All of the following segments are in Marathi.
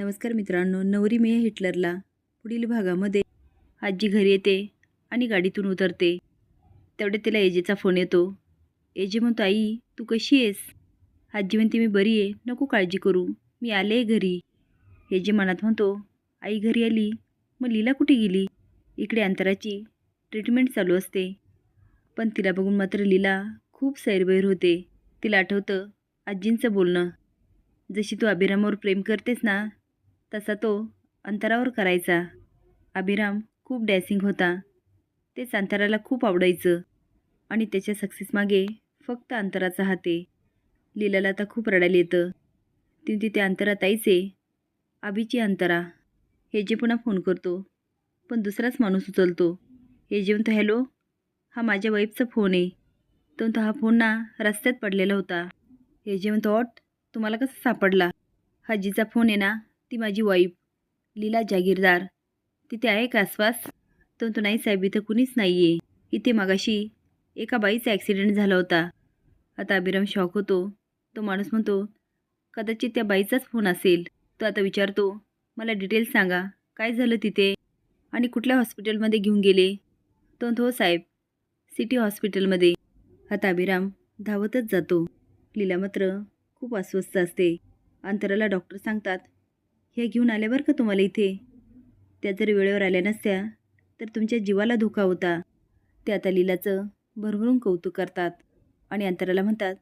नमस्कार मित्रांनो नवरी मेह हिटलरला पुढील भागामध्ये आजी घरी येते आणि गाडीतून उतरते. तेवढे तिला एजेचा फोन येतो. एजे म्हणतो आई तू कशी आहेस? आजी म्हणते मी बरी आहे. नको काळजी करू. मी आले आहे घरी. एजे मनात म्हणतो आई घरी आली? मग लीला कुठे गेली? इकडे अंतराची ट्रीटमेंट चालू असते. पण तिला बघून मात्र लीला खूप सैरभैर होते. तिला आठवतं आजींचं बोलणं. जशी तू अभिरामावर प्रेम करतेस ना तसा तो अंतरावर करायचा. अभिराम खूप डॅसिंग होता. तेच अंतराला खूप आवडायचं. आणि त्याच्या सक्सेसमागे फक्त अंतराचा हाते. लीलाला आता खूप रडायला येतं. ती तिथे अंतरा यायचे आबीची अभिची अंतरा. हे जे पुन्हा फोन करतो. पण दुसराच माणूस उचलतो. हे जे म्हणतो हॅलो? हा माझ्या वाईफचा फोन आहे. तो म्हणतो हा फोन ना रस्त्यात पडलेला होता. हे जे म्हणतो ऑट तुम्हाला कसा सापडला? हाजीचा फोन आहे ना ती माझी वाईफ लीला जागीरदार. तिथे आहे का आसपास? तर तो नाही साहेब इथं कुणीच नाही आहे इथे मागाशी एका बाईचा ॲक्सिडेंट झाला होता. आता अभिराम शॉक होतो. तो माणूस म्हणतो कदाचित त्या बाईचाच फोन असेल. तो आता विचारतो मला डिटेल्स सांगा. काय झालं तिथे? आणि कुठल्या हॉस्पिटलमध्ये घेऊन गेले? तो म्हणतो हो साहेब. सिटी हॉस्पिटलमध्ये आता अभिराम धावतच जातो. लीला मात्र खूप अस्वस्थ असते. अंतराला डॉक्टर सांगतात हे घेऊन आल्या बरं का तुम्हाला इथे? त्या जर वेळेवर आल्या नसत्या तर तुमच्या जीवाला धोका होता. ते आता लीलाचं भरभरून कौतुक करतात आणि अंतराला म्हणतात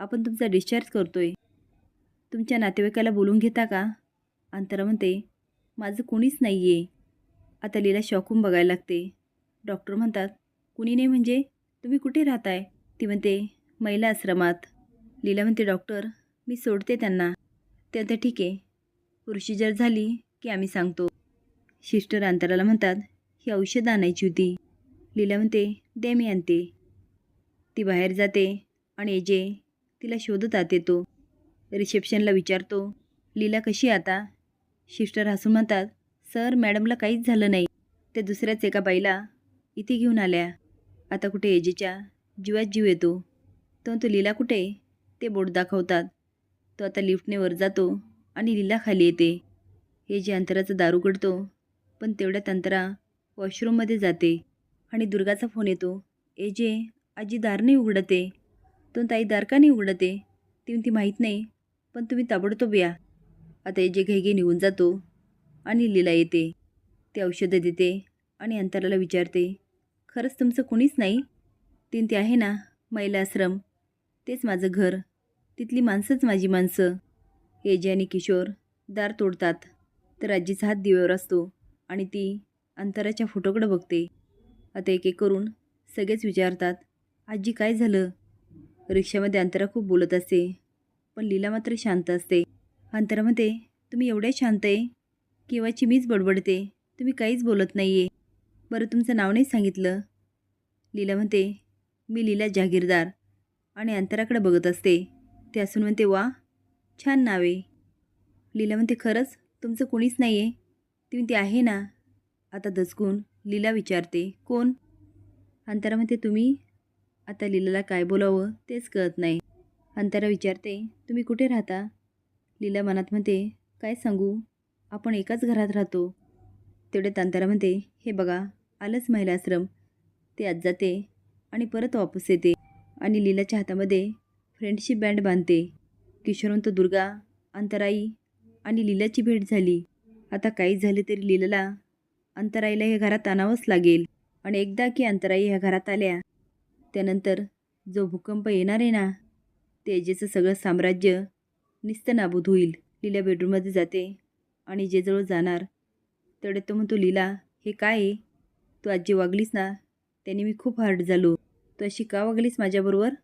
आपण तुमचा डिस्चार्ज करतोय. तुमच्या नातेवाईकाला बोलून घेता का? अंतरा म्हणते माझं कोणीच नाही आहे आता लीला शॉकून बघायला लागते. डॉक्टर म्हणतात कुणी नाही म्हणजे तुम्ही कुठे राहताय? ती म्हणते महिला आश्रमात. लीला म्हणते डॉक्टर मी सोडते त्यांना. ते आता ठीक आहे. प्रोसिजर झाली की आम्ही सांगतो. सिस्टर अंतराला म्हणतात ही औषधं आणायची होती. लीला म्हणते दे मी आणते. ती बाहेर जाते आणि एजे तिला शोधत आत येतो. रिसेप्शनला विचारतो लीला कशी आता? शिस्टर हसून म्हणतात सर मॅडमला काहीच झालं नाही. ते दुसऱ्याच एका बाईला इथे घेऊन आल्या. आता कुठे एजेच्या जीवात जीव येतो. तो तो लीला कुठे? ते बोट दाखवतात. तो आता लिफ्टने वर जातो. आणि लीला खाली येते. हे जे अंतराचा दारू उघडतो पण तेवढ्यात अंतरा वॉशरूममध्ये जाते आणि दुर्गाचा फोन येतो. ए जे आजी दार नाही उघडते. तो ताई दार का नाही उघडते? ती ती माहीत नाही पण तुम्ही ताबडतोब या. आता ए जे घाईघाई निघून जातो आणि लीला येते. ते औषधं देते आणि अंतराला विचारते खरंच तुमचं कुणीच नाही? तीन ते आहे ना महिला आश्रम तेच माझं घर. तिथली माणसंच माझी माणसं. केजी आणि किशोर दार तोडतात. तर आजीचा हात दिव्यावर असतो आणि ती अंतराच्या फोटोकडे बघते. आता एक एक करून सगळेच विचारतात आजी काय झालं? रिक्षामध्ये अंतरा खूप बोलत असते पण लीला मात्र शांत असते. अंतरामध्ये तुम्ही एवढ्या शांत आहे? केव्हाची मीच बडबडते? तुम्ही काहीच बोलत नाही आहे बरं तुमचं नाव नाही सांगितलं? लीला म्हणते मी लीला जागीरदार आणि अंतराकडे बघत असते. ते असून म्हणते वा छान नाव. आहे लीला म्हणते खरंच? तुमचं कोणीच नाही आहे ती म्हणते आहे ना. आता दचकून लीला विचारते कोण? अंतरा म्हणते तुम्ही? आता लीलाला काय बोलावं तेच कळत नाही. अंतरा विचारते तुम्ही कुठे राहता? लीला मनात म्हणते काय सांगू? आपण एकाच घरात राहतो. तेवढ्यात अंतरा म्हणते हे बघा आलंच महिलाश्रम. ते आज जाते आणि परत वापस येते आणि लीलाच्या हातामध्ये फ्रेंडशिप बँड बांधते. किशोरवंत दुर्गा अंतराई आणि लीलाची भेट झाली. आता काही झाले तरी लीलाला अंतराईला ह्या घरात आणावंच लागेल. आणि एकदा की अंतराई ह्या घरात आल्या त्यानंतर जो भूकंप येणार आहे ना तेजेचं सगळं साम्राज्य निस्तनाबूत होईल. लीला बेडरूममध्ये जाते आणि जेजवळ जाणार तेवढे तो म्हणतो लीला हे काय आहे? तू आजी वागलीस ना त्याने मी खूप हार्ड झालो. तू अशी का वागलीस माझ्याबरोबर?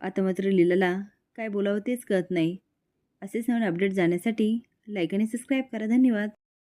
आता मात्र लीलाला काय बोलावं तेच कळत नाही. असेच नवीन अपडेट जाण्यासाठी लाईक आणि सबस्क्राईब करा. धन्यवाद.